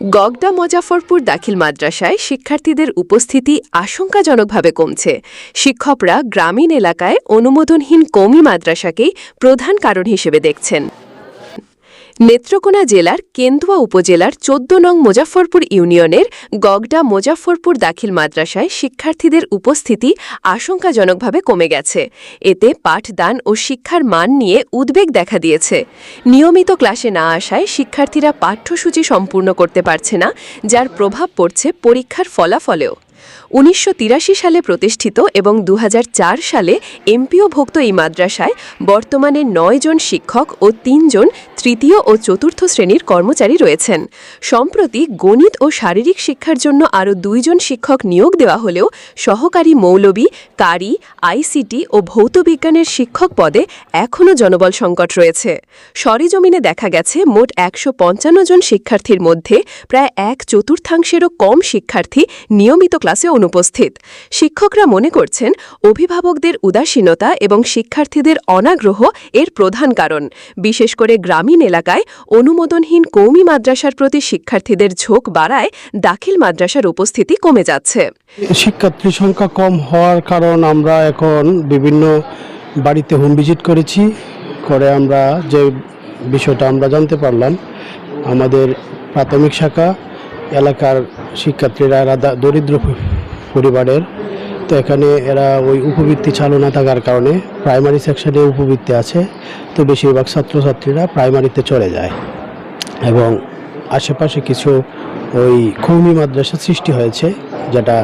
গগডা মজাফরপুর দাখিল মাদ্রাসায় শিক্ষার্থীদের উপস্থিতি আশঙ্কাজনকভাবে কমছে। শিক্ষকরা গ্রামীণ এলাকায় অনুমোদনহীন কৌমি মাদ্রাসাকেই প্রধান কারণ হিসেবে দেখছেন। নেত্রকোনা জেলার কেন্দুয়া উপজেলার চোদ্দ নং মুজাফরপুর ইউনিয়নের গগডা মুজাফরপুর দাখিল মাদ্রাসায় শিক্ষার্থীদের উপস্থিতি আশঙ্কাজনকভাবে কমে গেছে। এতে পাঠদান ও শিক্ষার মান নিয়ে উদ্বেগ দেখা দিয়েছে। নিয়মিত ক্লাসে না আসায় শিক্ষার্থীরা পাঠ্যসূচি সম্পূর্ণ করতে পারছে না, যার প্রভাব পড়ছে পরীক্ষার ফলাফলেও। উনিশশো তিরাশি সালে প্রতিষ্ঠিত এবং দু হাজার চার সালে এমপিওভুক্ত এই মাদ্রাসায় বর্তমানে নয় জন শিক্ষক ও তিনজন তৃতীয় ও চতুর্থ শ্রেণির কর্মচারী রয়েছেন। সম্প্রতি গণিত ও শারীরিক শিক্ষার জন্য আরও দুইজন শিক্ষক নিয়োগ দেওয়া হলেও সহকারী মৌলবী কারি আইসিটি ও ভৌতবিজ্ঞানের শিক্ষক পদে এখনও জনবল সংকট রয়েছে। সরেজমিনে দেখা গেছে, মোট একশো পঞ্চান্ন জন শিক্ষার্থীর মধ্যে প্রায় এক চতুর্থাংশেরও কম শিক্ষার্থী নিয়মিত ক্লাসে অনুপস্থিত। শিক্ষকরা মনে করছেন, অভিভাবকদের উদাসীনতা এবং শিক্ষার্থীদের অনাগ্রহ এর প্রধান কারণ। বিশেষ করে গ্রামীণ এলাকায় অনুমোদনহীন কৌমি মাদ্রাসার প্রতি শিক্ষার্থীদের ঝোঁক বাড়ায় দাখিল মাদ্রাসার উপস্থিতি কমে যাচ্ছে। শিক্ষার্থী সংখ্যা কম হওয়ার কারণ আমরা এখন বিভিন্ন বাড়িতে হোম ভিজিট করেছি। করে আমরা যে বিষয়টা আমরা জানতে পারলাম, আমাদের প্রাথমিক শাখা, এলাকার শিক্ষার্থীরা দরিদ্র পরিবারের তো এখানে এরা ওই উপবৃত্তি চালু না থাকার কারণে প্রাইমারি সেকশনে উপবৃত্তি আছে। তো বেশিরভাগ ছাত্রছাত্রীরা প্রাইমারিতে চলে যায়। এবং আশেপাশে কিছু ওই কৌমি মাদ্রাসা সৃষ্টি হয়েছে, যেটা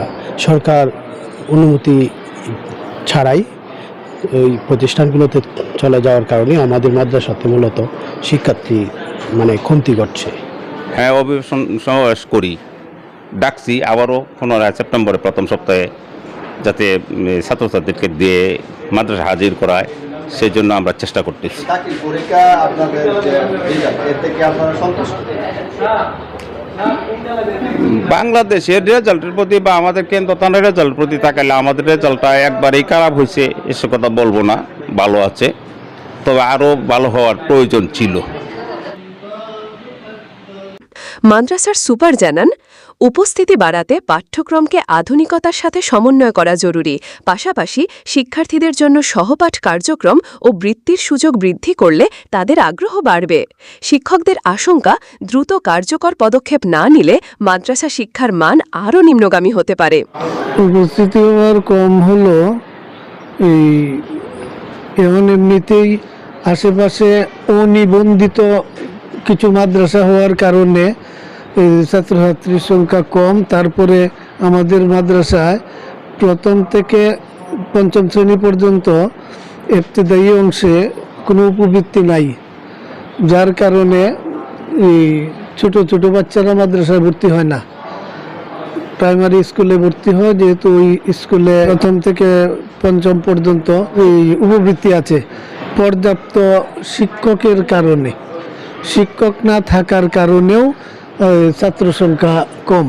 সরকার অনুমতি ছাড়াই ওই প্রতিষ্ঠানগুলোতে চলে যাওয়ার কারণে আমাদের মাদ্রাসাতে মূলত শিক্ষার্থী মানে কমতি ঘটছে। হ্যাঁ অভিবাসন সমাবেশ করি। ডাকছি, আবারও পুনরায় সেপ্টেম্বরের প্রথম সপ্তাহে যাতে ছাত্রছাত্রীদেরকে দিয়ে মাদ্রাসা হাজির করায় সেই জন্য আমরা চেষ্টা করতেছি। বাংলাদেশের রেজাল্টের প্রতি বা আমাদের কেন্দ্র থানার রেজাল্টের প্রতি তাকালে আমাদের রেজাল্টটা একবারেই খারাপ হয়েছে এসব কথা বলব না ভালো আছে। তবে আরও ভালো হওয়ার প্রয়োজন ছিল। মাদ্রাসার সুপার জানান, উপস্থিতি বাড়াতে পাঠ্যক্রমকে আধুনিকতার সাথে সমন্বয় করা জরুরি। পাশাপাশি শিক্ষার্থীদের জন্য সহপাঠ কার্যক্রম ও বৃত্তির সুযোগ বৃদ্ধি করলে তাদের আগ্রহ বাড়বে। শিক্ষকদের আশঙ্কা, দ্রুত কার্যকর পদক্ষেপ না নিলে মাদ্রাসা শিক্ষার মান আরও নিম্নগামী হতে পারে। উপস্থিতি কম হলো এমনিতেই আশেপাশে অনিবন্ধিত কিছু মাদ্রাসা হওয়ার কারণে ছাত্রছাত্রীর সংখ্যা কম। তারপরে আমাদের মাদ্রাসায় প্রথম থেকে পঞ্চম শ্রেণি পর্যন্ত এফতেদায়ী অংশে কোনো উপবৃত্তি নাই। যার কারণে এই ছোট ছোট বাচ্চারা মাদ্রাসায় ভর্তি হয় না। প্রাইমারি স্কুলে ভর্তি হয়, যেহেতু ওই স্কুলে প্রথম থেকে পঞ্চম পর্যন্ত এই উপবৃত্তি আছে। পর্যাপ্ত শিক্ষকের কারণে। শিক্ষক না থাকার কারণেও ছাত্র সংখ্যা কম।